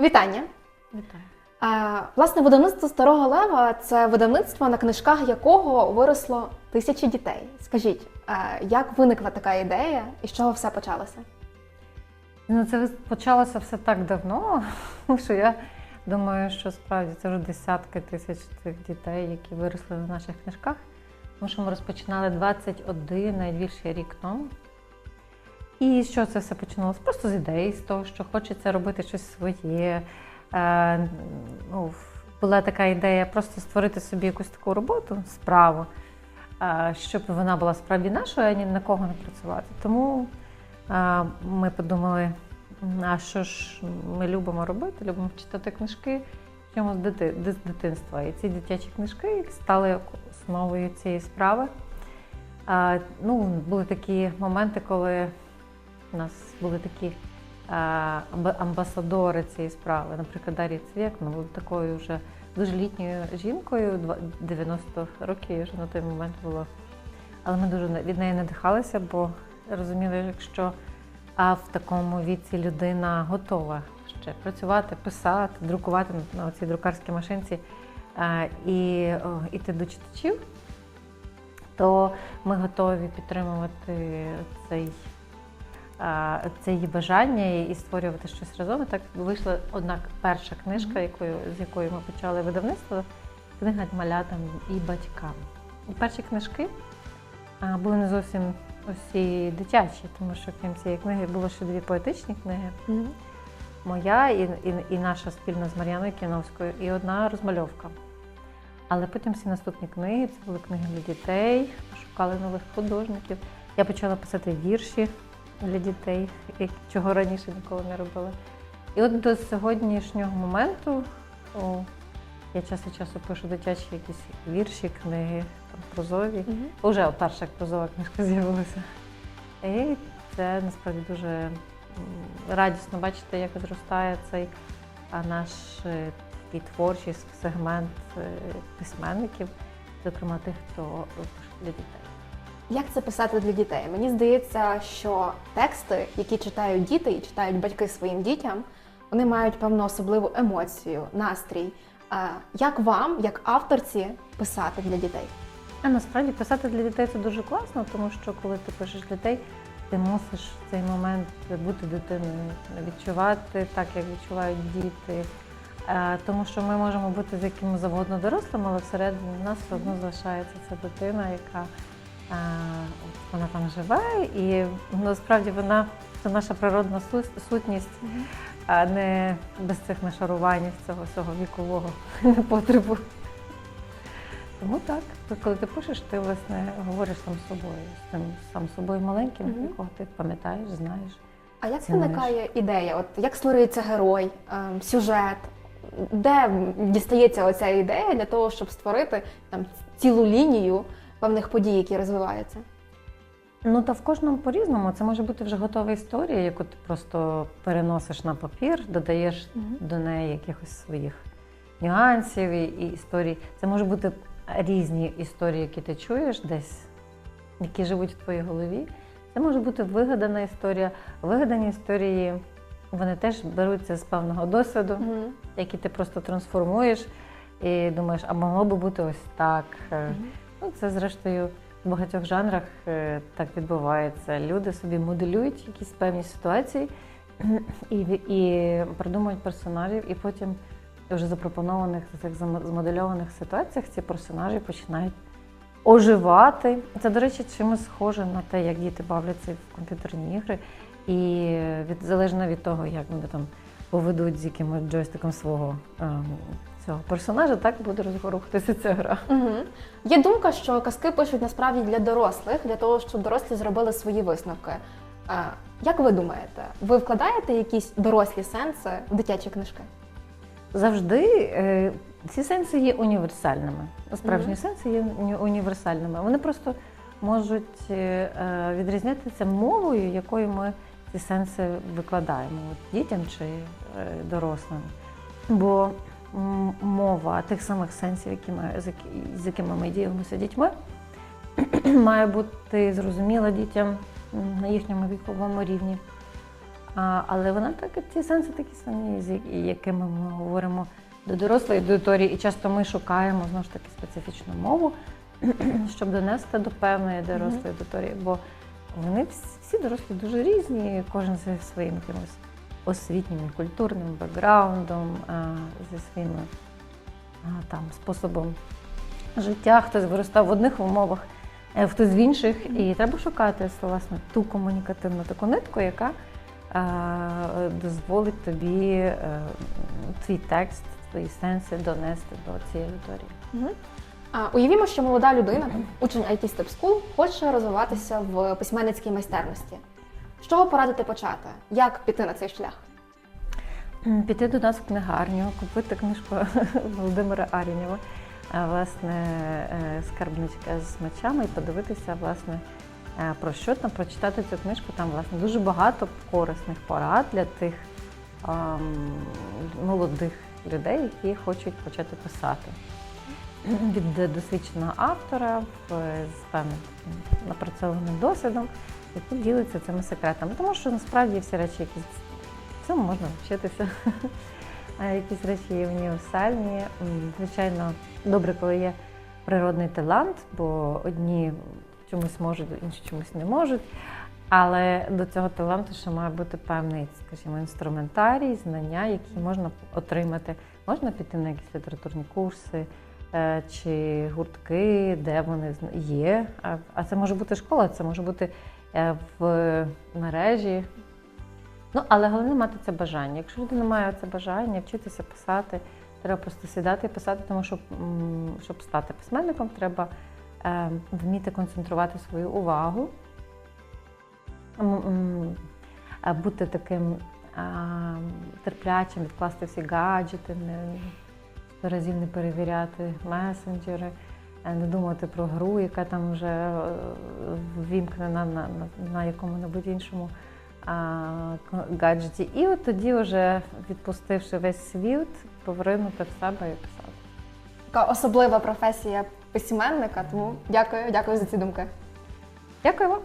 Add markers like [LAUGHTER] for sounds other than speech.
Вітання! Вітаю. Е, Власне, видавництво Старого Лева це видавництво, на книжках якого виросло тисячі дітей. Скажіть, е, як виникла така ідея і з чого все почалося? Ну, це почалося все так давно, [LAUGHS] що я думаю, що справді це вже десятки тисяч цих дітей, які виросли на наших книжках. Тому що ми розпочинали 21, навіть більше рік тому. І що це все починалося? Просто з ідеї, з того, що хочеться робити щось своє. Е, ну, була така ідея просто створити собі якусь таку роботу, справу, е, щоб вона була справді нашою, а ні на кого не працювати. Тому е, ми подумали, а що ж ми любимо робити? Любимо читати книжки, чому з, дити, з дитинства. І ці дитячі книжки стали основою цієї справи. А, ну, були такі моменти, коли у нас були такі а, амбасадори цієї справи. Наприклад, Дар'я Цвєк, вона була такою вже дуже літньою жінкою, два- 90 років вже на той момент було. Але ми дуже від неї надихалися, бо розуміли, якщо в такому віці людина готова ще працювати, писати, друкувати на- цій друкарській машинці а, і о, іти до читачів, то ми готові підтримувати цей, це її бажання і створювати щось разом. І так вийшла одна перша книжка, якою, з якою ми почали видавництво книга малятам і батькам. Перші книжки були не зовсім усі дитячі, тому що крім цієї книги було ще дві поетичні книги. Моя і, і, і наша спільна з Мар'яною Кіновською, і одна розмальовка. Але потім всі наступні книги це були книги для дітей, шукали нових художників. Я почала писати вірші для дітей, чого раніше ніколи не робила. І от до сьогоднішнього моменту о, я час від часу пишу дитячі якісь вірші, книги, там, прозові. Уже перша прозова книжка з'явилася. І це насправді дуже радісно бачити, як зростає цей а, наш е, такий творчий сегмент е, письменників, зокрема тих, хто пише для дітей. Як це писати для дітей? Мені здається, що тексти, які читають діти і читають батьки своїм дітям, вони мають певну особливу емоцію, настрій. Як вам, як авторці, писати для дітей? А насправді писати для дітей це дуже класно, тому що коли ти пишеш дітей, ти мусиш в цей момент бути дитиною, відчувати так, як відчувають діти. Е, Тому що ми можемо бути з яким завгодно дорослим, але всередині нас все одно залишається ця дитина, яка вона там живе, і насправді вона це наша природна су- сутність, а не без цих нашарувань цього всього вікового [LAUGHS] потребу. Тому так, коли ти пишеш, ти власне говориш сам з собою, з тим сам собою маленьким, Мгм. якого ти пам'ятаєш, знаєш. А як Цінуєш. виникає ідея? От як створюється герой, ем, сюжет? Де дістається оця ідея для того, щоб створити там цілу лінію певних подій, які розвиваються? Ну та в кожному по-різному. Це може бути вже готова історія, яку ти просто переносиш на папір, додаєш Мгм. до неї якихось своїх нюансів і, і історій. Це може бути різні історії, які ти чуєш десь, які живуть в твоїй голові. Це може бути вигадана історія. Вигадані історії вони теж беруться з певного досвіду, Мгм. які ти просто трансформуєш і думаєш, а могло би бути ось так. Мгм. Ну, це зрештою в багатьох жанрах е, так відбувається. Люди собі моделюють якісь певні ситуації [CLEARS THROAT] і, і придумують персонажів, і потім вже запропонованих цих змодельованих ситуаціях ці персонажі починають оживати. Це, до речі, чимось схоже на те, як діти бавляться в комп'ютерні ігри. І від, залежно від того, як вони там поведуть з якимось джойстиком свого ем, цього персонажа, так буде розрухатися ця гра. Угу. Є думка, що казки пишуть насправді для дорослих, для того, щоб дорослі зробили свої висновки. А, як ви думаєте, ви вкладаєте якісь дорослі сенси в дитячі книжки? Завжди е, ці сенси є універсальними. Справжні Мгм. сенси є універсальними. Вони просто можуть е, е, відрізнятися мовою, якою ми ці сенси викладаємо от дітям чи е, дорослим. Бо мова тих самих сенсів, які ми, з, з якими ми ділимося дітьми, [CLEARS THROAT] має бути зрозуміла дітям на їхньому віковому рівні. А, але вона так, ці сенси такі самі, з якими ми говоримо до дорослої аудиторії. І часто ми шукаємо знову ж таки специфічну мову, [CLEARS THROAT] щоб донести до певної дорослої аудиторії. Бо вони всі дорослі дуже різні, кожен зі своїм якимось освітнім і культурним бекграундом, зі своїм там, способом життя. Хтось виростав в одних умовах, е, хтось в інших. І треба шукати власне ту комунікативну таку нитку, яка е, дозволить тобі е, твій текст, твої сенси донести до цієї аудиторії. Уявімо, що молода людина, учень IT Step School, хоче розвиватися в письменницькій майстерності. З чого порадити почати? Як піти на цей шлях? Піти до нас в книгарню, купити книжку [LAUGHS] Володимира Арінєва, власне, е, скарбничка з мечами і подивитися, власне, е, про що там, прочитати цю книжку. Там, власне, дуже багато корисних порад для тих ам, молодих людей, які хочуть почати писати. Від досвідченого автора з певним напрацьованим досвідом, який ділиться цими секретами. Тому що насправді всі речі, які цьому можна вчитися. [LAUGHS] Якісь речі є універсальні. Звичайно, добре, коли є природний талант, бо одні чомусь можуть, інші чомусь не можуть. Але до цього таланту ще має бути певний, скажімо, інструментарій, знання, які можна отримати. Можна піти на якісь літературні курси чи гуртки, де вони є. А- це може бути школа, це може бути е, в мережі, Ну, але головне мати це бажання. Якщо людина має це бажання вчитися писати, треба просто сідати і писати, тому що щоб стати письменником, треба е, вміти концентрувати свою увагу, е, бути таким е, терплячим, відкласти всі гаджети, разів не перевіряти месенджери, е, не думати про гру, яка там вже е, ввімкнена на, на, на якому-небудь іншому а, гаджеті. І от тоді, вже відпустивши весь світ, повернути в себе і писати. Така особлива професія письменника, тому дякую, дякую за ці думки. Дякую вам.